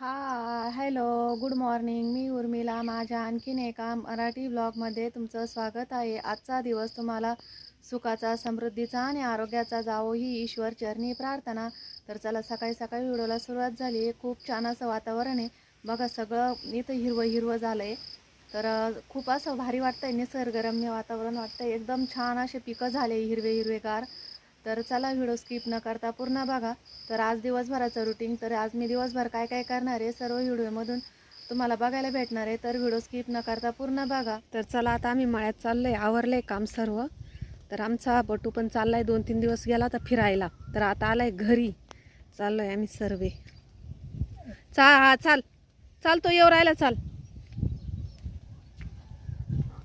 हा hello good morning. मी उर्मिला. माझ्या आणखीन एका मराठी ब्लॉगमध्ये तुमचं स्वागत आहे. आजचा दिवस तुम्हाला सुखाचा समृद्धीचा आणि आरोग्याचा जावो ही ईश्वर चरणी प्रार्थना. तर चला सकाळी सकाळी व्हिडिओला सुरुवात झाली. आहे खूप छान असं वातावरण आहे. बघा सगळं इथं हिरवं हिरवं झालं आहे तर खूप असं भारी वाटतं आहे निसर्गरम्य वातावरण वाटतंय. एकदम छान असे पिकं झाले हिरवे हिरवेगार. तर चला व्हिडिओ स्किप न करता पूर्ण बघा. तर आज दिवसभराचं रुटीन तर आज मी दिवसभर काय काय करणार आहे सर्व व्हिडिओमधून तुम्हाला बघायला भेटणार आहे. तर व्हिडिओ स्किप न करता पूर्ण बघा. तर चला आता आम्ही मळ्यात चाललोय आवरलंय काम सर्व. तर आमचा बटू पण चाललाय दोन तीन दिवस गेला तर फिरायला. तर आता आलाय घरी. चाललोय आम्ही सर्वे. चा हा चाल. चाल तो येऊ राहिला चाल.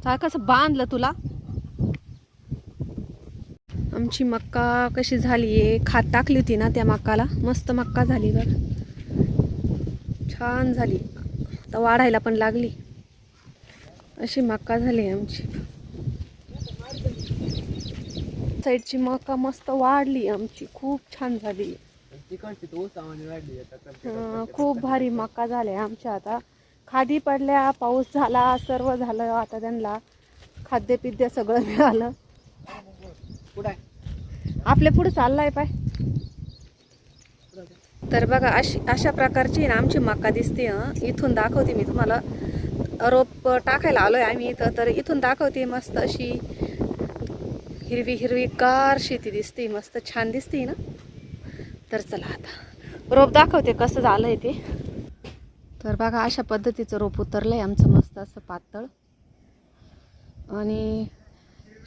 चाल कसं बांधलं तुला? आमची मक्का कशी झाली आहे? खात टाकली होती ना त्या मक्काला. मस्त मक्का झाली बघ. छान झाली. आता वाढायला पण लागली. अशी मक्का झाली आमची. साईडची मका मस्त वाढली आमची. खूप छान झाली. खूप भारी मका झाल्या आमच्या आता. खादी पडल्या पाऊस झाला सर्व झालं आता त्यांना. खाद्यपिद्य सगळं मिळालं. आपल्या पुढे चाललाय पाय. तर बघा अशी अशा प्रकारची ना आमची मका दिसते इथून दाखवते मी तुम्हाला. रोप टाकायला आलोय आम्ही इथं तर इथून दाखवते मस्त अशी हिरवी हिरवी कार शेती दिसते मस्त छान दिसते ना. तर चला आता. रोप दाखवते कसं झालंय ते. तर बघा अशा पद्धतीचं रोप उतरलंय आमचं मस्त असं पातळ. आणि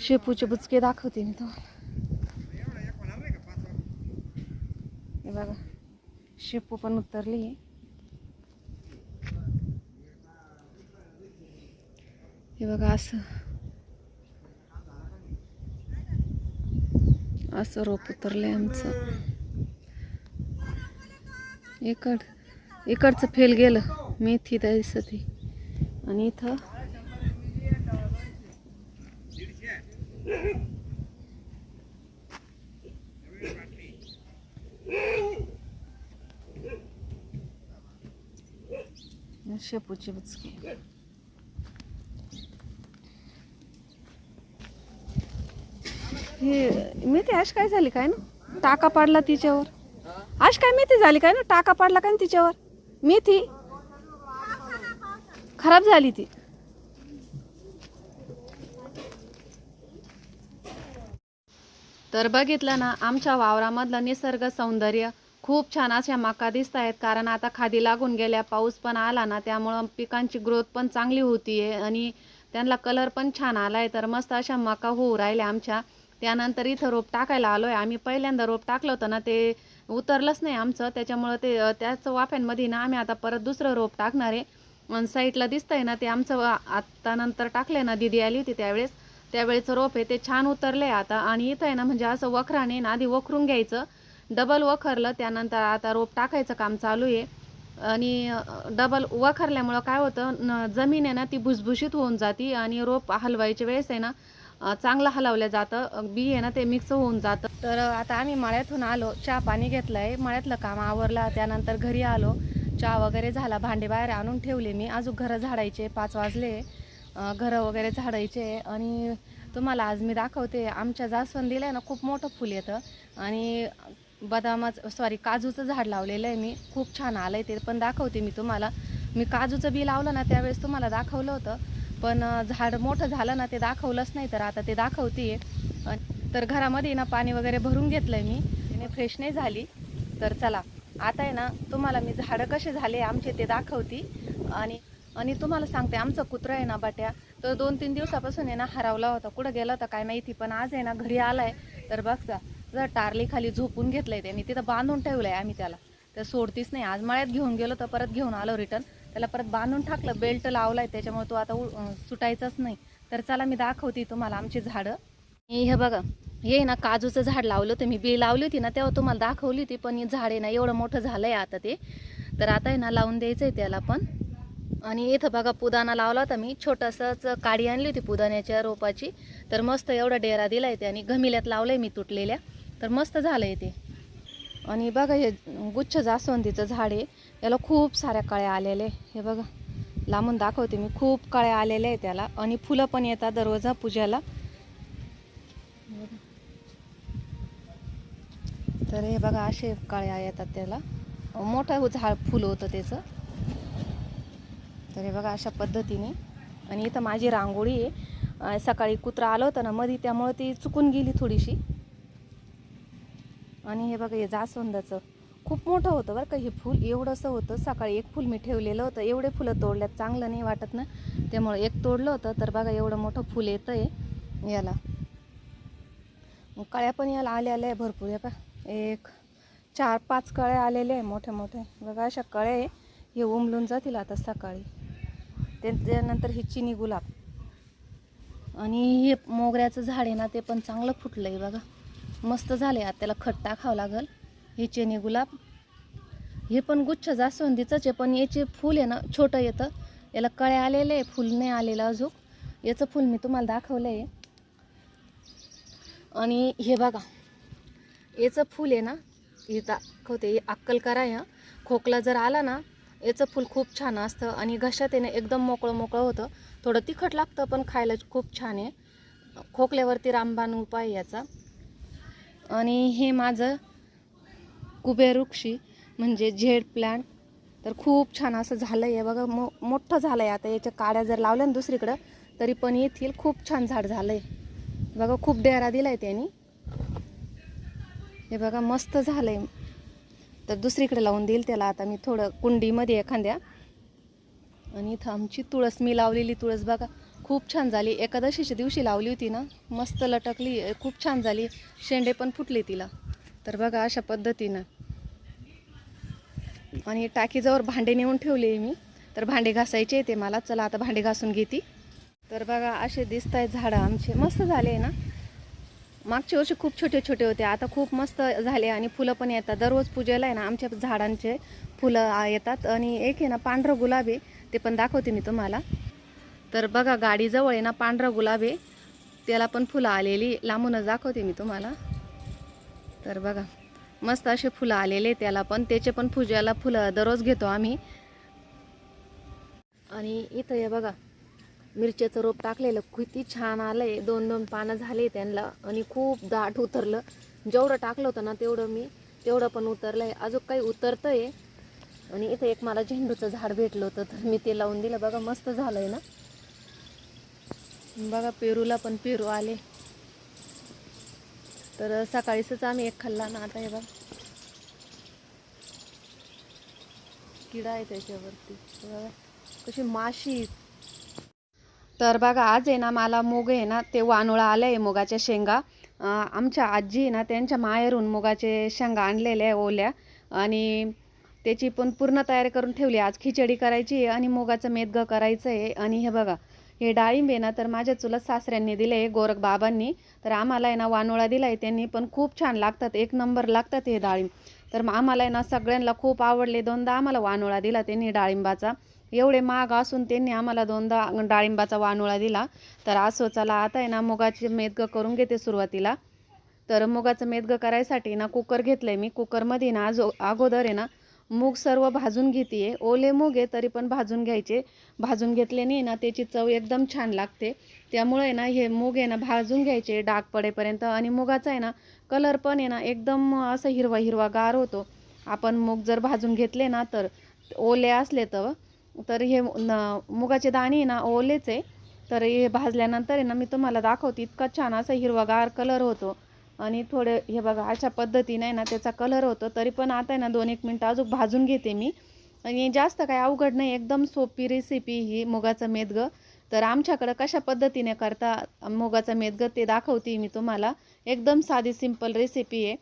शेपूचे बुचके दाखवते मी तुम्हाला. हे बघा शेपू पण उतरली हे बघा असं. असं रोप उतरलंय आमचं. इकड इकडचं फेल गेलं. मेथी त्या आणि इथं शेपूची बुचकी हे मेथी अशी काय झाली काय ना? टाका पाडला तिच्यावर. अशी काय मेथी झाली काय ना? टाका पाडला काय ना तिच्यावर? मेथी खराब झाली ती. तर बघितलं ना आमच्या वावरामधलं निसर्ग सौंदर्य खूप छान अशा मका दिसत आहेत. कारण आता खादी लागून गेल्या पाऊस पण आला ना त्यामुळं पिकांची ग्रोथ पण चांगली होती आहे आणि त्यांना कलर पण छान आला आहे तर मस्त अशा मका होऊ राहिल्या आमच्या. त्यानंतर इथं रोप टाकायला आलो आहे आम्ही पहिल्यांदा रोप टाकलं होतं ना ते उतरलंच नाही आमचं. त्याच्यामुळं ते त्याचं त्याच वाफ्यांमध्ये ना आम्ही आता परत दुसरं रोप टाकणार आहे. आणि साईडला दिसतंय ना ते आमचं आत्ता नंतर टाकले ना दिदी आली होती त्यावेळेस. त्यावेळेचं रोप आहे ते छान उतरले आता. आणि इथं आहे ना म्हणजे असं वखराने ना आधी वखरून घ्यायचं. डबल वखरलं त्यानंतर आता रोप टाकायचं काम चालू आहे. आणि डबल वखरल्यामुळं काय होतं न जमीन आहे ना ती भुसभुशीत होऊन जाती आणि रोप हलवायच्या वेळेस आहे ना चांगलं हलवलं जातं. बी आहे ना ते मिक्स होऊन जातं. तर आता आम्ही मळ्यातून आलो चहा पाणी घेतलं आहे मळ्यातलं काम आवरलं त्यानंतर घरी आलो. चहा वगैरे झाला भांडे बाहेर आणून ठेवले मी. अजून घरं झाडायचे पाच वाजले. आहे घरं वगैरे झाडायचे आणि तुम्हाला आज मी दाखवते आमच्या जास्वंदीला आहे ना खूप मोठं फुल येतं आणि बदामाचं सॉरी काजूचं झाड लावलेलं आहे मी. खूप छान आलं आहे ते पण दाखवते मी तुम्हाला. मी काजूचं बी लावलं ना त्यावेळेस तुम्हाला दाखवलं होतं पण झाड मोठं झालं ना ते दाखवलंच नाही तर आता ते दाखवते तर घरामध्ये ना पाणी वगैरे भरून घेतलं आहे मी तिने फ्रेश नाही झाली. तर चला आता आहे ना तुम्हाला मी झाडं कसे झाले आमचे ते दाखवते आणि आणि तुम्हाला सांगते आमचं कुत्रं आहे ना बाट्या तर दोन तीन दिवसापासून आहे ना हरवला होता. कुठं गेला होता काय माहिती पण आज आहे ना घरी आलाय. तर बघता जर टारली खाली झोपून घेतलंय त्यांनी. तिथं बांधून ठेवलंय आम्ही त्याला. तर सोडतीच नाही. आज मळ्यात घेऊन गेलो तर परत घेऊन आलो रिटर्न त्याला परत बांधून टाकलं. बेल्ट लावलाय त्याच्यामुळे तो आता उ- सुटायचाच नाही. तर चला मी दाखवते तुम्हाला आमची झाडं. हे बघा हे ना काजूचं झाड लावलं होतं. मी बी लावली होती ना तेव्हा तुम्हाला दाखवली होती पण हे झाड आहे ना एवढं मोठं झालंय आता ते. तर आता आहे ना लावून द्यायचं आहे त्याला पण. आणि इथं बघा पुदाना लावला होता मी. छोटंसंच काडी आणली होती पुदाण्याच्या रोपाची. तर मस्त एवढा डेरा दिला ते आणि घमिल्यात लावलंय मी तुटलेल्या. तर मस्त झालं ते. आणि बघा हे गुच्छ जास्वंदीचं झाड आहे. याला खूप साऱ्या कळ्या आलेल्या आहे. हे बघा लांबून दाखवते मी. खूप कळ्या आलेल्या आहे त्याला. आणि फुलं पण येतात दररोज पूजेला. तर हे बघा असे कळ्या येतात त्याला. मोठं झाड फुलं होतं त्याचं. तर हे बघा अशा पद्धतीने. आणि इथं माझी रांगोळी आहे. सकाळी कुत्रा आलं होतं ना मधी त्यामुळं ती चुकून गेली थोडीशी. आणि हे बघा हे जास्वंदाचं. खूप मोठं होतं बरं का हे फूल. एवढंसं होतं. सकाळी एक फूल मी ठेवलेलं होतं. एवढे फुलं तोडल्यात चांगलं नाही वाटत ना. त्यामुळे एक तोडलं होतं. तर बघा एवढं मोठं फूल येतं आहे याला कळ्या पण याला आल्या आल्या आहे भरपूर. हे का एक चार पाच कळ्या आलेल्या आहे मोठ्या मोठ्या. बघा अशा कळ्या आहे. हे उमलून जातील आता सकाळी. त्याच्यानंतर हे चिनी गुलाब. आणि हे मोगऱ्याचं झाड आहे ना ते पण चांगलं फुटलं आहे बघा. मस्त झाले आता त्याला खट्टा टाकावं लागेल. हे चिनी गुलाब. हे पण गुच्छ जास्वंदीचंच आहे पण याचे फूल आहे ना छोटं येतं. याला कळ्या आलेले आहे फूल नाही आलेलं अजून. याचं फूल मी तुम्हाला दाखवलं आहे आणि हे बघा याचं फूल आहे ना हे दाखवते हे अक्कल करा ह्या खोकला जर आला ना याचं फूल खूप छान असतं आणि घशात येणं एकदम मोकळं मोकळं होतं. थोडं तिखट लागतं पण खायला खूप छान आहे. खोकल्यावरती रामबाण उपाय याचा. आणि हे माझं कुबेरुक्षी म्हणजे झेड प्लांट. तर खूप छान असं झालं आहे बघा मो मोठं झालं आहे आता याच्या काड्या जर लावल्या ना दुसरीकडं तरी पण येथील खूप छान झाड झालं आहे बघा खूप डेरा दिला आहे त्यांनी. हे बघा मस्त झालं आहे तर दुसरीकडे लावून देईल त्याला. आता मी थोडं कुंडीमध्ये एखाद्या. आणि इथं आमची तुळस मी लावलेली तुळस बघा. खूप छान झाली. एकादशीच्या दिवशी लावली होती ना. मस्त लटकली. खूप छान झाली. शेंडे पण फुटले तिला. तर बघा अशा पद्धतीनं. आणि टाकीजवळ भांडे नेऊन ठेवले मी. तर भांडे घासायचे ते मला. चला आता भांडे घासून घेते. तर बघा असे दिसत आहेत झाडं आमचे. मस्त झाले आहे ना. मागच्या वर्षी खूप छोटे छोटे होते. आता खूप मस्त झाले आणि फुलं पण येतात. दररोज पूजेला आहे ना आमच्या झाडांचे फुलं येतात. आणि एक आहे ना पांढरं गुलाब आहे. ते पण दाखवते मी तुम्हाला. तर बघा गाडीजवळ आहे ना पांढरं गुलाब आहे. त्याला पण फुलं आलेली. लांबूनच दाखवते मी तुम्हाला. तर बघा मस्त असे फुलं आलेले त्याला पण. त्याचे पण पूजेला फुलं दररोज घेतो आम्ही. आणि इथं हे बघा मिरच्याचं रोप टाकलेलं. किती छान आलंय. दोन दोन पानं झाले त्यांना. आणि खूप दाट उतरलं. जेवढं टाकलं होतं ना तेवढं मी तेवढं पण उतरलंय. अजून काही उतरतंय. आणि इथं एक मला झेंडूचं झाड भेटलं होतं तर मी ते लावून दिलं. बघा मस्त झालंय ना. बघा पेरूला पण पेरू आले. तर सकाळीच आम्ही एक खाल्ला ना आता हे बघा. किडा आहे त्याच्यावरती. बघा कशी माशी तर बघा आज आहे ना मला मुग आहे ना ते वानोळा आलं आहे मुगाच्या शेंगा. आमच्या आजी आहे ना त्यांच्या माहेरून मुगाचे शेंगा आणलेल्या आहे ओल्या. आणि त्याची पण पूर्ण तयारी करून ठेवली. आज खिचडी करायची आहे आणि मुगाचं मेदगं करायचं आहे. आणि हे बघा हे डाळिंब आहे ना तर माझ्या चुलत सासऱ्यांनी दिले आहे गोरख बाबांनी. तर आम्हाला आहे ना वानोळा दिला आहे त्यांनी पण खूप छान लागतात. एक नंबर लागतात हे डाळिंब. तर आम्हाला आहे ना सगळ्यांना खूप आवडले. दोनदा आम्हाला वानोळा दिला त्यांनी डाळिंबाचा. एवढे महाग असून त्यांनी आम्हाला दोनदा डाळिंबाचा वानोळा दिला. तर असं चला आता आहे ना मुगाचे मेदगं करून घेते सुरुवातीला. तर मुगाचं मेदगं करायसाठी ना कुकर घेतलं आहे मी. कुकरमध्ये ना आज अगोदर आहे ना मूग सर्व भाजून घेते आहे ओले मूग आहे तरी पण भाजून घ्यायचे. भाजून घेतल्याने ना त्याची चव एकदम छान लागते. त्यामुळे आहे ना हे मूग आहे ना भाजून घ्यायचे डाग पडेपर्यंत. आणि मुगाचा आहे ना कलर पण आहे ना एकदम असं हिरवा हिरवा गार होतो. आपण मूग जर भाजून घेतले ना तर ओले असले तर तर हे न मुगाचे दाणे आहे ना ओलेच आहे. तर हे भाजल्यानंतर आहे ना मी तुम्हाला दाखवते इतका छान असा हिरवागार कलर होतो. आणि थोडे हे बघा अशा पद्धतीने आहे ना त्याचा कलर होतो. तरी पण आता आहे ना दोन एक मिनटं अजून भाजून घेते मी. आणि जास्त काय अवघड नाही एकदम सोपी रेसिपी ही मुगाचं मेदगं. तर आमच्याकडं कशा पद्धतीने करता मुगाचं मेदगं ते दाखवते मी तुम्हाला. एकदम साधी सिंपल रेसिपी आहे.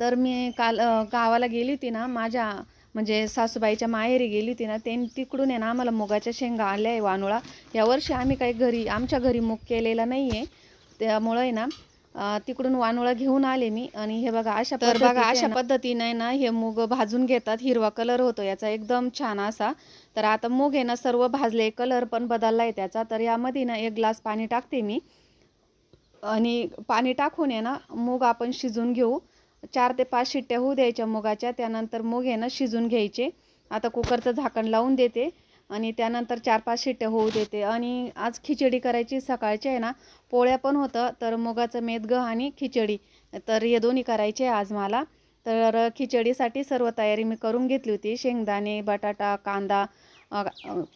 तर मी काल गावाला गेली होती ना माझ्या म्हणजे सासूबाईच्या माहेरी गेली होती ना ते तिकडून आहे ना आम्हाला मुगाच्या शेंगा आल्या आहे वानोळा. यावर्षी आम्ही काही घरी आमच्या घरी मूग केलेला नाही आहे त्यामुळं आहे ना तिकडून वानोळा घेऊन आले मी. आणि हे बघा अशा तर बघा अशा पद्धतीने ना हे मूग भाजून घेतात. हिरवा कलर होतो याचा एकदम छान असा. तर आता मूग आहे ना सर्व भाजले कलर पण बदलला आहे त्याचा. तर यामध्ये ना एक ग्लास पाणी टाकते मी. आणि पाणी टाकून आहे ना मूग आपण शिजून घेऊ. चार ते पाच शिट्ट्या होऊ द्यायच्या मुगाच्या त्यानंतर मूग आहे ना शिजून घ्यायचे. आता कुकरचं झाकण लावून देते आणि त्यानंतर चार पाच शिट्ट्या होऊ देते. आणि आज खिचडी करायची सकाळची आहे ना पोळ्या पण होतं तर मुगाचं मेदगं आणि खिचडी तर हे दोन्ही करायचे आज मला. तर खिचडीसाठी सर्व तयारी मी करून घेतली होती. शेंगदाणे बटाटा कांदा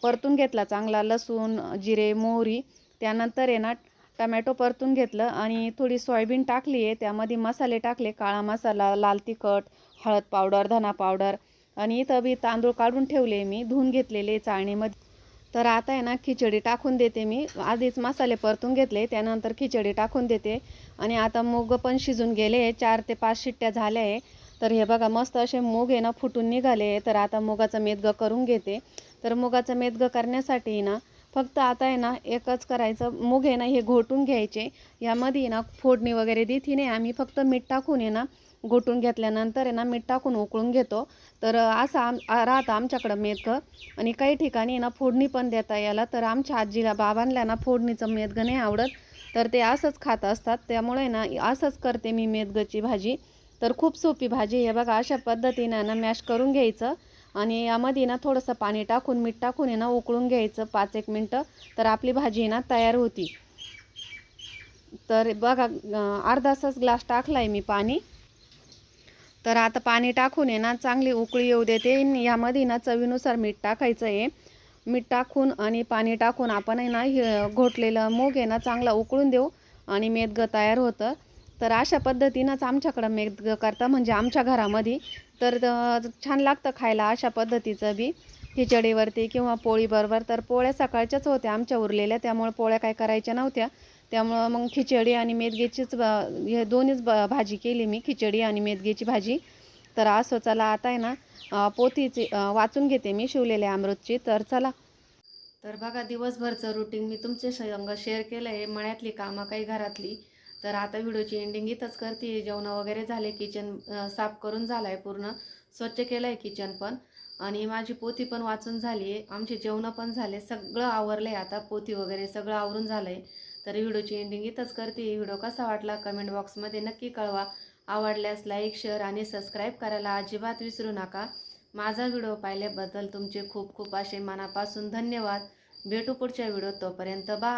परतून घेतला चांगला लसूण जिरे मोहरी. त्यानंतर आहे ना टमॅटो परतून घेतलं आणि थोडी सोयाबीन टाकली आहे त्यामध्ये मसाले टाकले काळा मसाला लाल तिखट हळद पावडर धना पावडर आणि इथं बी तांदूळ काढून ठेवले मी धुवून घेतलेले चाळणीमध्ये. तर आता आहे ना खिचडी टाकून देते मी. आधीच मसाले परतून घेतले त्यानंतर खिचडी टाकून देते. आणि आता मूग पण शिजून गेले चार ते पाच शिट्ट्या झाल्या आहे. तर हे बघा मस्त असे मूग आहे ना फुटून निघाले तर आता मुगाचं मेदगं करून घेते. तर मुगाचं मेदगं करण्यासाठी ना फक्त आता आहे ना एकच करायचं. मूग आहे ना हे घोटून घ्यायचे. यामध्ये ना फोडणी वगैरे देते नाही. आम्ही फक्त मीठ टाकून आहे ना घोटून घेतल्यानंतर आहे ना मीठ टाकून उकळून घेतो. तर असं आम राहतं आमच्याकडं मेदगं. आणि काही ठिकाणी ना फोडणी पण देता याला तर आमच्या आजीला बाबांना ना फोडणीचं मेदगं नाही आवडत. तर ते असंच खात असतात. त्यामुळे ना असंच करते मी मेदगची भाजी. तर खूप सोपी भाजी आहे. बघा अशा पद्धतीनं ना मॅश करून घ्यायचं. आणि यामध्ये ना थोडंसं पाणी टाकून मीठ टाकून आहे ना उकळून घ्यायचं. पाच एक मिनटं. तर आपली भाजी ना तयार होती. तर बघा अर्धासाच ग्लास टाकला आहे मी पाणी. तर आता पाणी टाकून आहे ना चांगली उकळी येऊ देते. यामध्ये ना चवीनुसार मीठ टाकायचं आहे. मीठ टाकून आणि पाणी टाकून आपण आहे ना हे घोटलेलं मूग आहे ना चांगला उकळून देऊ. आणि मेदगं तयार होतं. तर अशा पद्धतीनंच आमच्याकडं मेदगं करता म्हणजे आमच्या घरामध्ये. तर छान लागतं खायला अशा पद्धतीचं बी. खिचडीवरती किंवा पोळीबरोबर. तर पोळ्या सकाळच्याच होत्या आमच्या उरलेल्या त्यामुळे पोळ्या काय करायच्या नव्हत्या. त्यामुळं मग खिचडी आणि मेदगेचीच ब- हे दोन्हीच ब भाजी केली मी खिचडी आणि मेदगेची भाजी. तर असं चला आता आहे ना पोथीची वाचून घेते मी शिवलेल्या अमृतची. तर चला. तर बघा दिवसभरचं रुटीन मी तुमच्या संग शेअर केलं आहे मळ्यातली कामं काही घरातली. तर आता व्हिडिओची एंडिंग इथंच करते. जेवणं वगैरे झाले किचन साफ करून झालं आहे पूर्ण. स्वच्छ केलं आहे किचन पण. आणि माझी पोथी पण वाचून झाली आहे. आमचे जेवणं पण झाले. सगळं आवरलं आहे आता पोथी वगैरे सगळं आवरून झालं आहे तर व्हिडिओची एंडिंग इथंच करते. व्हिडिओ कसा वाटला कमेंट बॉक्समध्ये नक्की कळवा. आवडल्यास लाईक शेअर आणि सबस्क्राईब करायला अजिबात विसरू नका. माझा व्हिडिओ पाहिल्याबद्दल तुमचे खूप खूप असे मनापासून धन्यवाद. भेटू पुढच्या व्हिडिओ तोपर्यंत बा